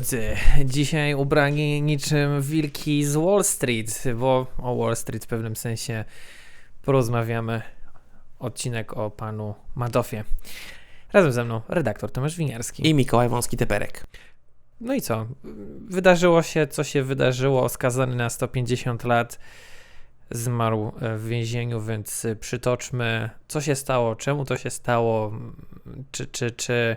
drodzy, dzisiaj ubrani niczym wilki z Wall Street, bo o Wall Street w pewnym sensie porozmawiamy. Odcinek o panu Madoffie. Razem ze mną redaktor Tomasz Winiarski. I Mikołaj Wąski-Teperek. No i co? Wydarzyło się, co się wydarzyło. Skazany na 150 lat zmarł w więzieniu, więc przytoczmy, co się stało, czemu to się stało, czy, czy, czy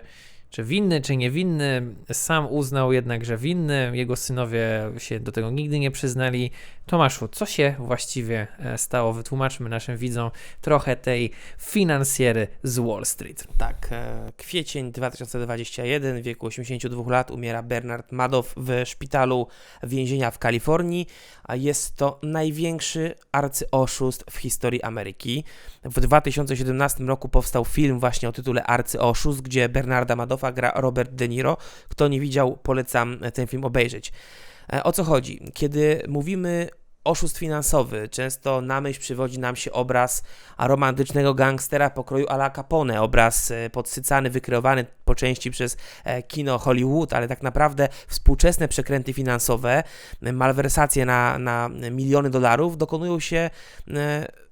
czy winny, czy niewinny. Sam uznał jednak, że winny. Jego synowie się do tego nigdy nie przyznali. Tomaszu, co się właściwie e, stało? Wytłumaczmy naszym widzom trochę tej finansjery z Wall Street. Tak, e, kwiecień 2021, w wieku 82 lat umiera Bernard Madoff w szpitalu więzienia w Kalifornii, jest to największy arcyoszust w historii Ameryki. W 2017 roku powstał film właśnie o tytule Arcyoszust, gdzie Bernarda Madoffa gra Robert De Niro. Kto nie widział, polecam ten film obejrzeć. E, o co chodzi? Kiedy mówimy oszust finansowy. Często na myśl przywodzi nam się obraz romantycznego gangstera pokroju Ala Capone, obraz e, podsycany, wykreowany po części przez e, kino Hollywood, ale tak naprawdę współczesne przekręty finansowe, malwersacje na, na miliony dolarów dokonują się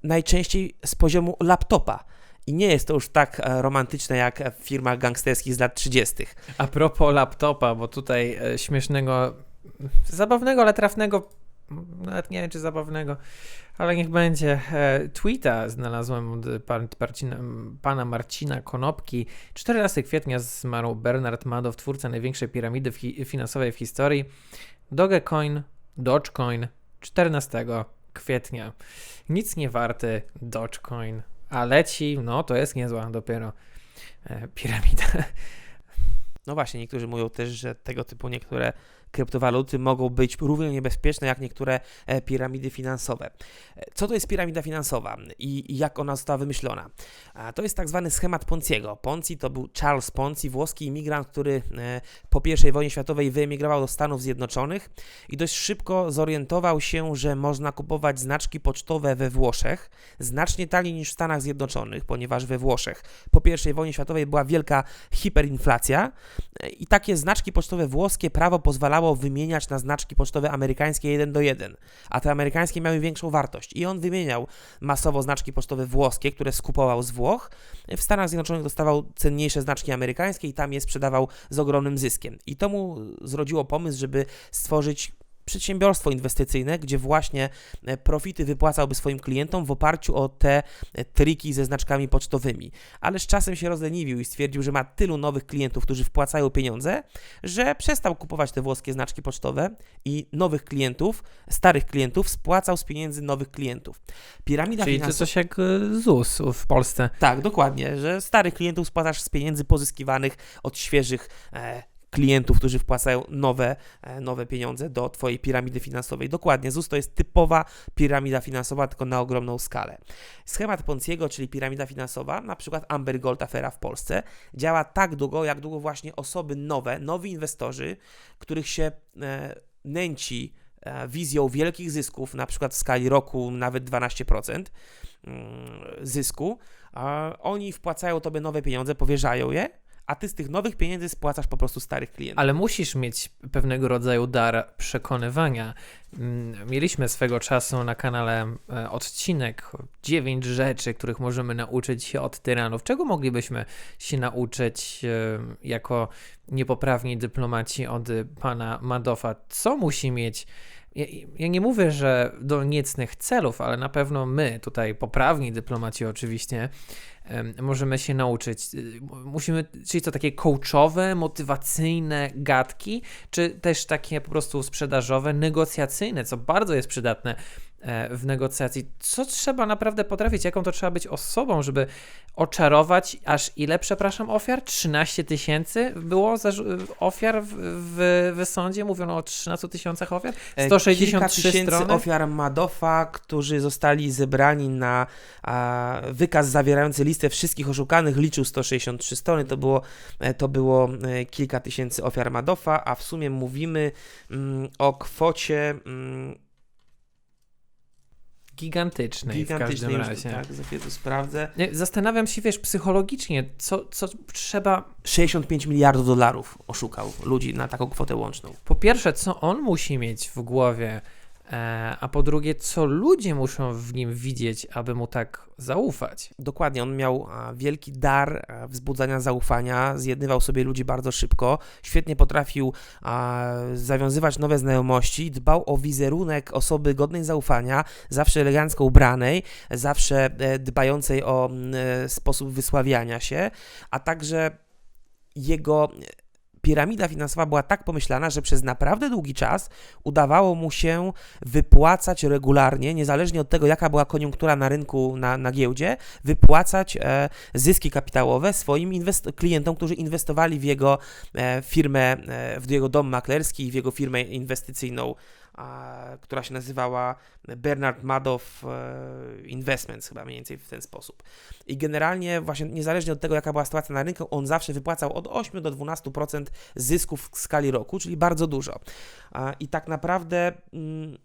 najczęściej z poziomu laptopa. I nie jest to już tak romantyczne jak w firmach gangsterskich z lat 30. A propos laptopa, bo tutaj śmiesznego, zabawnego, ale trafnego, nawet nie wiem czy zabawnego, ale niech będzie. E, tweeta znalazłem od pan, pana Marcina Konopki. 14 kwietnia zmarł Bernard Madoff, twórca największej piramidy finansowej w historii. Dogecoin, Dogecoin 14 kwietnia. Nic nie warty Dogecoin a leci, no to jest niezła dopiero e, piramida. No właśnie, niektórzy mówią też, że tego typu niektóre kryptowaluty mogą być równie niebezpieczne jak niektóre e, piramidy finansowe. E, co to jest piramida finansowa i jak ona została wymyślona? To jest tak zwany schemat Ponciego. Ponzi to był Charles Ponzi, włoski imigrant, który e, po I wojnie światowej wyemigrował do Stanów Zjednoczonych i dość szybko zorientował się, że można kupować znaczki pocztowe we Włoszech znacznie taniej niż w Stanach Zjednoczonych, ponieważ we Włoszech po I wojnie światowej była wielka hiperinflacja i takie znaczki pocztowe włoskie prawo pozwalało wymieniać na znaczki pocztowe amerykańskie jeden do jeden, a te amerykańskie miały większą wartość. I on wymieniał masowo znaczki pocztowe włoskie, które skupował z Włoch. W Stanach Zjednoczonych dostawał cenniejsze znaczki amerykańskie i tam je sprzedawał z ogromnym zyskiem. I to mu zrodziło pomysł, żeby stworzyć przedsiębiorstwo inwestycyjne, gdzie właśnie e, profity wypłacałby swoim klientom w oparciu o te e, triki ze znaczkami pocztowymi. Ale z czasem się rozleniwił i stwierdził, że ma tylu nowych klientów, którzy wpłacają pieniądze, że przestał kupować te włoskie znaczki pocztowe i nowych klientów, starych klientów spłacał z pieniędzy nowych klientów. Piramida Czyli finansowa... to coś jak e, ZUS w Polsce. Tak, dokładnie, że starych klientów spłacasz z pieniędzy pozyskiwanych od świeżych e, klientów, którzy wpłacają nowe, e, nowe pieniądze do Twojej piramidy finansowej. Dokładnie, ZUS to jest typowa piramida finansowa, tylko na ogromną skalę. Schemat Ponciego, czyli piramida finansowa, na przykład Amber Gold afera w Polsce, działa tak długo, jak długo właśnie osoby nowe, nowi inwestorzy, których się e, nęci e, wizją wielkich zysków, na przykład w skali roku nawet 12% mm, zysku, oni wpłacają Tobie nowe pieniądze, powierzają je, a ty z tych nowych pieniędzy spłacasz po prostu starych klientów. Ale musisz mieć pewnego rodzaju dar przekonywania. Mm, mieliśmy swego czasu na kanale e, odcinek, dziewięć rzeczy, których możemy nauczyć się od tyranów. Czego moglibyśmy się nauczyć e, jako niepoprawni dyplomaci od pana Madoffa? Co musi mieć ja, ja, nie mówię, że do niecnych celów, ale na pewno my, tutaj poprawni dyplomaci oczywiście, możemy się nauczyć. Y, musimy, czyli to takie coachowe, motywacyjne gadki, czy też takie po prostu sprzedażowe, negocjacyjne, co bardzo jest przydatne w negocjacji. Co trzeba naprawdę potrafić? Jaką to trzeba być osobą, żeby oczarować aż ile, przepraszam, ofiar? 13 tysięcy było ofiar w, w, w sądzie? Mówiono o 13 tysiącach ofiar? 163 e, tysięcy strony? ofiar Madofa, którzy zostali zebrani na a, wykaz zawierający listę wszystkich oszukanych, liczył 163 strony. To było, e, to było kilka tysięcy ofiar Madofa, a w sumie mówimy mm, o kwocie mm, gigantycznej, w każdym razie. tak, za chwilę to sprawdzę. Zastanawiam się, wiesz, psychologicznie, co, co trzeba 65 miliardów dolarów oszukał ludzi na taką kwotę łączną. Po pierwsze, co on musi mieć w głowie, a po drugie, co ludzie muszą w nim widzieć, aby mu tak zaufać. Dokładnie, on miał a, wielki dar a, wzbudzania zaufania, zjednywał sobie ludzi bardzo szybko, świetnie potrafił zawiązywać nowe znajomości, dbał o wizerunek osoby godnej zaufania, zawsze elegancko ubranej, zawsze e, dbającej o e, sposób wysławiania się, a także jego piramida finansowa była tak pomyślana, że przez naprawdę długi czas udawało mu się wypłacać regularnie, niezależnie od tego, jaka była koniunktura na rynku, na, na giełdzie, wypłacać e, zyski kapitałowe swoim inwest- klientom, którzy inwestowali w jego e, firmę, e, w jego dom maklerski i w jego firmę inwestycyjną, która się nazywała Bernard Madoff e, Investments, chyba mniej więcej w ten sposób. I generalnie właśnie niezależnie od tego, jaka była sytuacja na rynku, on zawsze wypłacał od 8 do 12% zysków w skali roku, czyli bardzo dużo. I tak naprawdę, mm,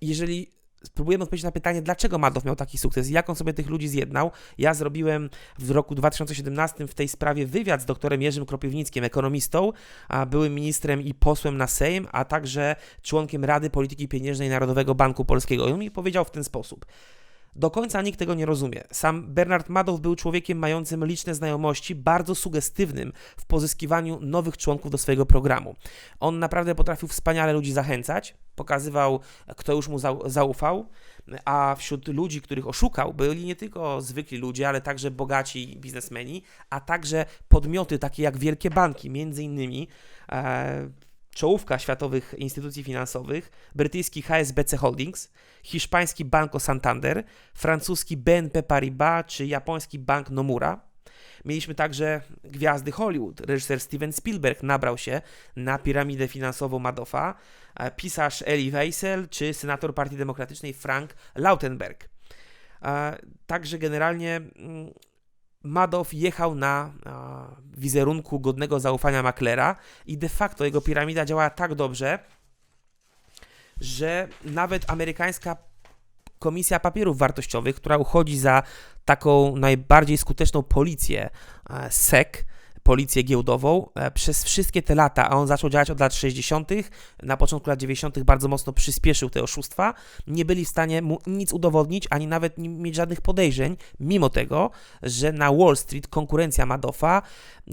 jeżeli spróbujemy odpowiedzieć na pytanie, dlaczego Madoff miał taki sukces, jak on sobie tych ludzi zjednał, ja zrobiłem w roku 2017 w tej sprawie wywiad z doktorem Jerzym Kropiwnickim, ekonomistą, a byłym ministrem i posłem na Sejm, a także członkiem Rady Polityki Pieniężnej Narodowego Banku Polskiego. I on mi powiedział w ten sposób. Do końca nikt tego nie rozumie. Sam Bernard Madoff był człowiekiem mającym liczne znajomości, bardzo sugestywnym w pozyskiwaniu nowych członków do swojego programu. On naprawdę potrafił wspaniale ludzi zachęcać, pokazywał, kto już mu zau- zaufał, a wśród ludzi, których oszukał, byli nie tylko zwykli ludzie, ale także bogaci biznesmeni, a także podmioty takie jak wielkie banki, między innymi e, czołówka światowych instytucji finansowych, brytyjski HSBC Holdings, hiszpański Banco Santander, francuski BNP Paribas czy japoński bank Nomura. Mieliśmy także gwiazdy Hollywood. Reżyser Steven Spielberg nabrał się na piramidę finansową Madoffa, pisarz Elie Wiesel czy senator Partii Demokratycznej Frank Lautenberg. Także generalnie mm, Madoff jechał na a, wizerunku godnego zaufania maklera i de facto jego piramida działała tak dobrze, że nawet amerykańska Komisja Papierów Wartościowych, która uchodzi za taką najbardziej skuteczną policję e, SEC, policję giełdową, e, przez wszystkie te lata, a on zaczął działać od lat 60., na początku lat 90. bardzo mocno przyspieszył te oszustwa, nie byli w stanie mu nic udowodnić, ani nawet mieć żadnych podejrzeń, mimo tego, że na Wall Street konkurencja Madoffa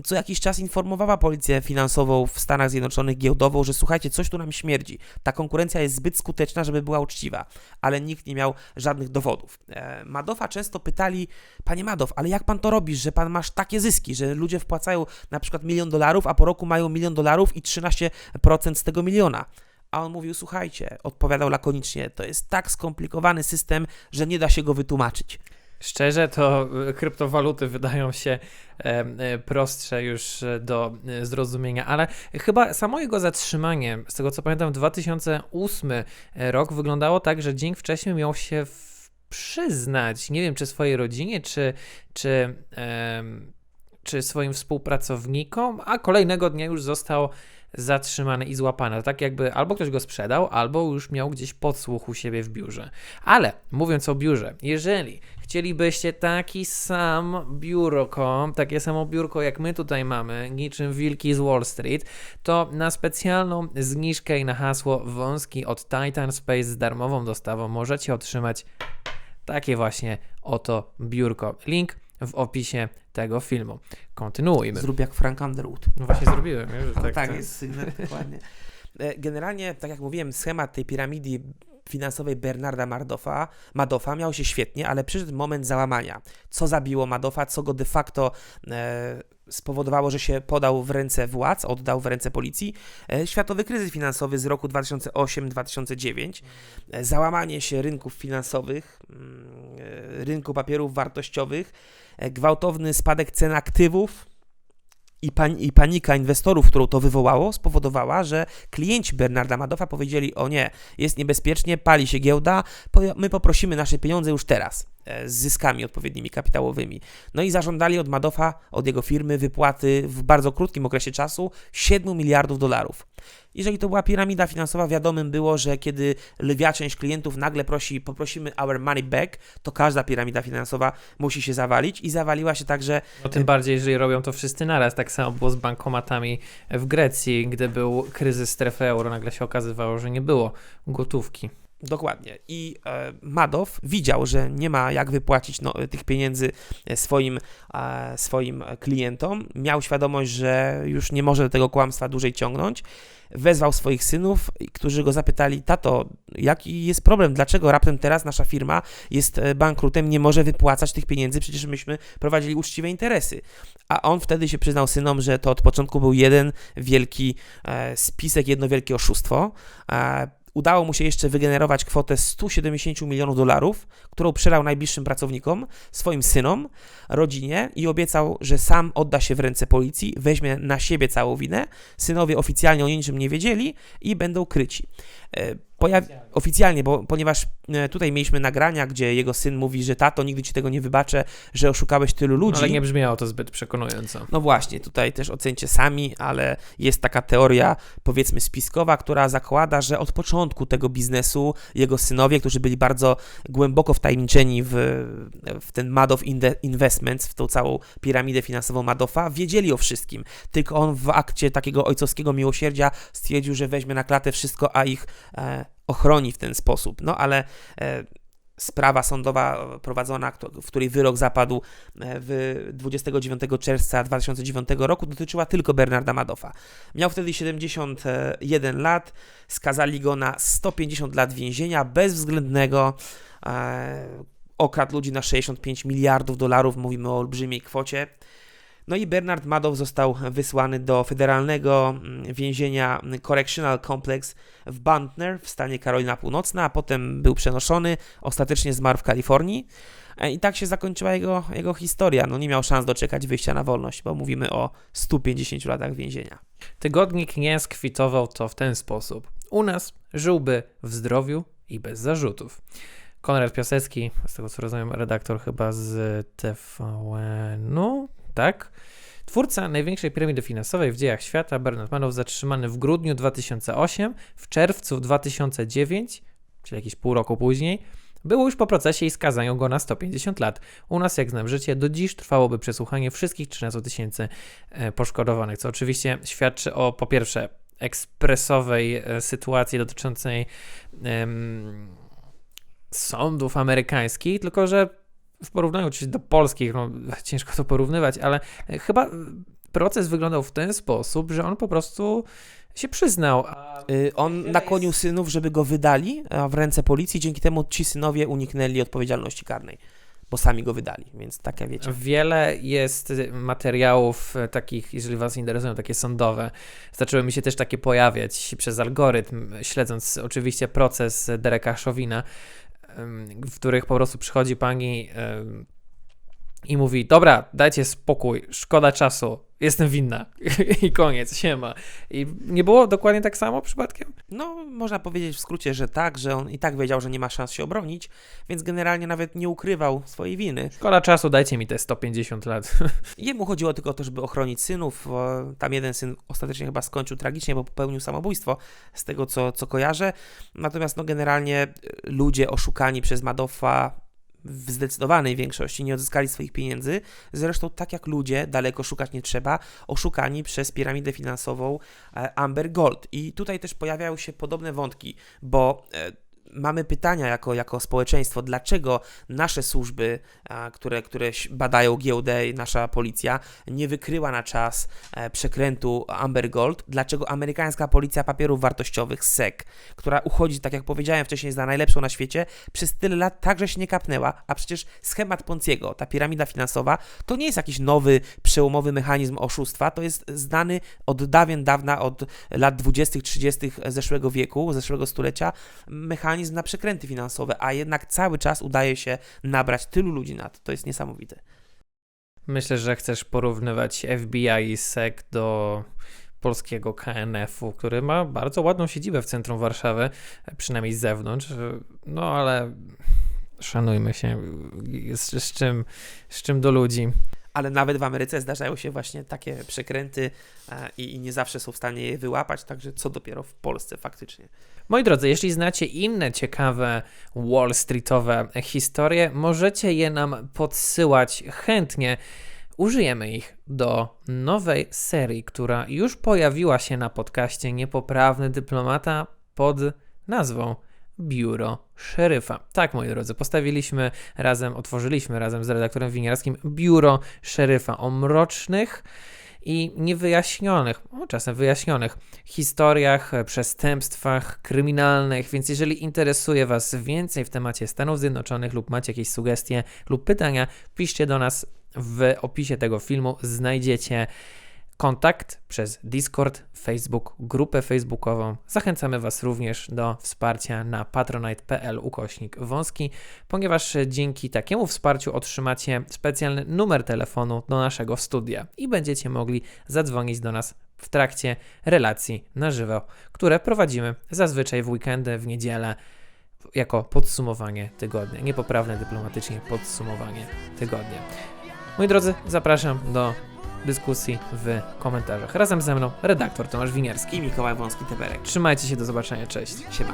co jakiś czas informowała policję finansową w Stanach Zjednoczonych giełdową, że słuchajcie, coś tu nam śmierdzi. Ta konkurencja jest zbyt skuteczna, żeby była uczciwa, ale nikt nie miał żadnych dowodów. E, Madoffa często pytali, panie Madoff, ale jak pan to robisz, że pan masz takie zyski, że ludzie wpłacają na przykład milion dolarów, a po roku mają milion dolarów i 13% z tego miliona. A on mówił, słuchajcie, odpowiadał lakonicznie, to jest tak skomplikowany system, że nie da się go wytłumaczyć. Szczerze, to e, kryptowaluty wydają się e, prostsze już e, do zrozumienia, ale chyba samo jego zatrzymanie, z tego co pamiętam, 2008 rok wyglądało tak, że dzień wcześniej miał się przyznać, nie wiem czy swojej rodzinie, czy, czy, czy swoim współpracownikom, a kolejnego dnia już został zatrzymany i złapany. Tak jakby albo ktoś go sprzedał, albo już miał gdzieś podsłuch u siebie w biurze. Ale mówiąc o biurze, jeżeli chcielibyście taki sam biurko, takie samo biurko jak my tutaj mamy, niczym wilki z Wall Street, to na specjalną zniżkę i na hasło wąski od Titan Space z darmową dostawą możecie otrzymać takie właśnie oto biurko. Link w opisie tego filmu. Kontynuujmy. Zrób jak Frank Underwood. No właśnie zrobiłem, że Tak, tak, jest dokładnie. E, Generalnie, tak jak mówiłem, schemat tej piramidy finansowej Bernarda Madoffa miał się świetnie, ale przyszedł moment załamania. Co zabiło Madoffa, co go de facto e, spowodowało, że się podał w ręce władz, oddał w ręce policji. E, światowy kryzys finansowy z roku 2008-2009, e, załamanie się rynków finansowych, mm, e, rynku papierów wartościowych, gwałtowny spadek cen aktywów, i, pan, i panika inwestorów, którą to wywołało, spowodowała, że klienci Bernarda Madoffa powiedzieli: O nie, jest niebezpiecznie, pali się giełda, my poprosimy nasze pieniądze już teraz. E, z zyskami odpowiednimi kapitałowymi. No i zażądali od Madoffa, od jego firmy wypłaty w bardzo krótkim okresie czasu 7 miliardów dolarów. Jeżeli to była piramida finansowa, wiadomym było, że kiedy lwia część klientów nagle prosi, poprosimy our money back, to każda piramida finansowa musi się zawalić i zawaliła się także No, tym bardziej, jeżeli robią to wszyscy naraz. Tak samo było z bankomatami w Grecji, gdy był kryzys strefy euro, nagle się okazywało, że nie było gotówki. Dokładnie. I e, widział, że nie ma jak wypłacić no, tych pieniędzy e, swoim, e, swoim klientom. Miał świadomość, że już nie może tego kłamstwa dłużej ciągnąć. Wezwał swoich synów, którzy go zapytali: Tato, jaki jest problem? Dlaczego raptem teraz nasza firma jest e, bankrutem, nie może wypłacać tych pieniędzy? Przecież myśmy prowadzili uczciwe interesy. A on wtedy się przyznał synom, że to od początku był jeden wielki e, spisek, jedno wielkie oszustwo. E, udało mu się jeszcze wygenerować kwotę 170 milionów dolarów, którą przelał najbliższym pracownikom, swoim synom, rodzinie i obiecał, że sam odda się w ręce policji, weźmie na siebie całą winę. Synowie oficjalnie o niczym nie wiedzieli i będą kryci. E, oficjalnie, bo ponieważ e, tutaj mieliśmy nagrania, gdzie jego syn mówi, że tato, nigdy ci tego nie wybaczę, że oszukałeś tylu ludzi. Ale nie brzmiało to zbyt przekonująco. No właśnie, tutaj też ocencie sami, ale jest taka teoria, powiedzmy, spiskowa, która zakłada, że od początku tego biznesu jego synowie, którzy byli bardzo głęboko wtajemniczeni w, w ten Madoff Investments, w tą całą piramidę finansową Madoffa, wiedzieli o wszystkim. Tylko on w akcie takiego ojcowskiego miłosierdzia stwierdził, że weźmie na klatę wszystko, a ich ochroni w ten sposób. No ale e, sprawa sądowa prowadzona, w której wyrok zapadł e, w 29 czerwca 2009 roku, dotyczyła tylko Bernarda Madoffa. Miał wtedy 71 lat, skazali go na 150 lat więzienia bezwzględnego. E, okradł ludzi na 65 miliardów dolarów, mówimy o olbrzymiej kwocie. No i Bernard Madoff został wysłany do federalnego mm, więzienia Correctional Complex w Butner w stanie Karolina Północna, a potem był przenoszony, ostatecznie zmarł w Kalifornii. E, I tak się zakończyła jego, jego historia. No nie miał szans doczekać wyjścia na wolność, bo mówimy o 150 latach więzienia. Tygodnik nie skwitował to w ten sposób. U nas żyłby w zdrowiu i bez zarzutów. Konrad Piasecki, z tego co rozumiem, redaktor chyba z TVN-u, tak? Twórca największej piramidy finansowej w dziejach świata, Bernard Madoff, zatrzymany w grudniu 2008, w czerwcu 2009, czyli jakieś pół roku później, było już po procesie i skazaniu go na 150 lat. U nas, jak znam życie, do dziś trwałoby przesłuchanie wszystkich 13 tysięcy e, poszkodowanych, co oczywiście świadczy o po pierwsze ekspresowej e, sytuacji dotyczącej em, sądów amerykańskich, tylko że w porównaniu oczywiście do polskich, no, ciężko to porównywać, ale e, chyba e, proces wyglądał w ten sposób, że on po prostu się przyznał. Y, On nakłonił synów, żeby go wydali w ręce policji, dzięki temu ci synowie uniknęli odpowiedzialności karnej, bo sami go wydali, więc takie wiecie. Wiele jest materiałów e, takich, jeżeli Was interesują, takie sądowe. Zaczęły mi się też takie pojawiać przez algorytm, śledząc oczywiście proces Dereka Chauvina, w których po prostu przychodzi pani i mówi: Dobra, dajcie spokój, szkoda czasu, jestem winna. I koniec, siema. I nie było dokładnie tak samo przypadkiem? No, można powiedzieć w skrócie, że tak, że on i tak wiedział, że nie ma szans się obronić, więc generalnie nawet nie ukrywał swojej winy. Szkoda czasu, dajcie mi te 150 lat. Jemu chodziło tylko o to, żeby ochronić synów. Tam jeden syn ostatecznie chyba skończył tragicznie, bo popełnił samobójstwo, z tego co, co kojarzę. Natomiast no, generalnie ludzie oszukani przez Madoffa w zdecydowanej większości nie odzyskali swoich pieniędzy. Zresztą tak jak ludzie, daleko szukać nie trzeba, oszukani przez piramidę finansową e, Amber Gold. I tutaj też pojawiają się podobne wątki, bo e, mamy pytania jako, jako społeczeństwo, dlaczego nasze służby, które, które badają giełdę i nasza policja, nie wykryła na czas e, przekrętu Amber Gold, dlaczego amerykańska policja papierów wartościowych, SEC, która uchodzi, tak jak powiedziałem wcześniej, za najlepszą na świecie, przez tyle lat także się nie kapnęła, a przecież schemat Ponciego, ta piramida finansowa, to nie jest jakiś nowy, przełomowy mechanizm oszustwa, to jest znany od dawien dawna, od lat 20., 30. zeszłego wieku, zeszłego stulecia, mechanizm na przekręty finansowe, a jednak cały czas udaje się nabrać tylu ludzi na to. To jest niesamowite. Myślę, że chcesz porównywać FBI i SEC do polskiego KNF-u, który ma bardzo ładną siedzibę w centrum Warszawy, przynajmniej z zewnątrz. No ale Szanujmy się z, z, czym, z czym do ludzi. Ale nawet w Ameryce zdarzają się właśnie takie przekręty e, i, i nie zawsze są w stanie je wyłapać, także co dopiero w Polsce faktycznie. Moi drodzy, jeśli znacie inne ciekawe Wall Streetowe historie, możecie je nam podsyłać chętnie. Użyjemy ich do nowej serii, która już pojawiła się na podcaście Niepoprawny Dyplomata pod nazwą Biuro Szeryfa. Tak, moi drodzy, postawiliśmy razem, otworzyliśmy razem z redaktorem winiarskim Biuro Szeryfa o mrocznych i niewyjaśnionych, o, czasem wyjaśnionych historiach, przestępstwach kryminalnych, więc jeżeli interesuje Was więcej w temacie Stanów Zjednoczonych lub macie jakieś sugestie lub pytania, piszcie do nas w opisie tego filmu. Znajdziecie kontakt przez Discord, Facebook, grupę facebookową. Zachęcamy Was również do wsparcia na patronite.pl ukośnik wąski, ponieważ dzięki takiemu wsparciu otrzymacie specjalny numer telefonu do naszego studia i będziecie mogli zadzwonić do nas w trakcie relacji na żywo, które prowadzimy zazwyczaj w weekendy, w niedzielę, jako podsumowanie tygodnia. Niepoprawne dyplomatycznie podsumowanie tygodnia. Moi drodzy, zapraszam do dyskusji w komentarzach. Razem ze mną redaktor Tomasz Winiarski. I Mikołaj Wąski Teberek. Trzymajcie się, do zobaczenia, cześć. Siema.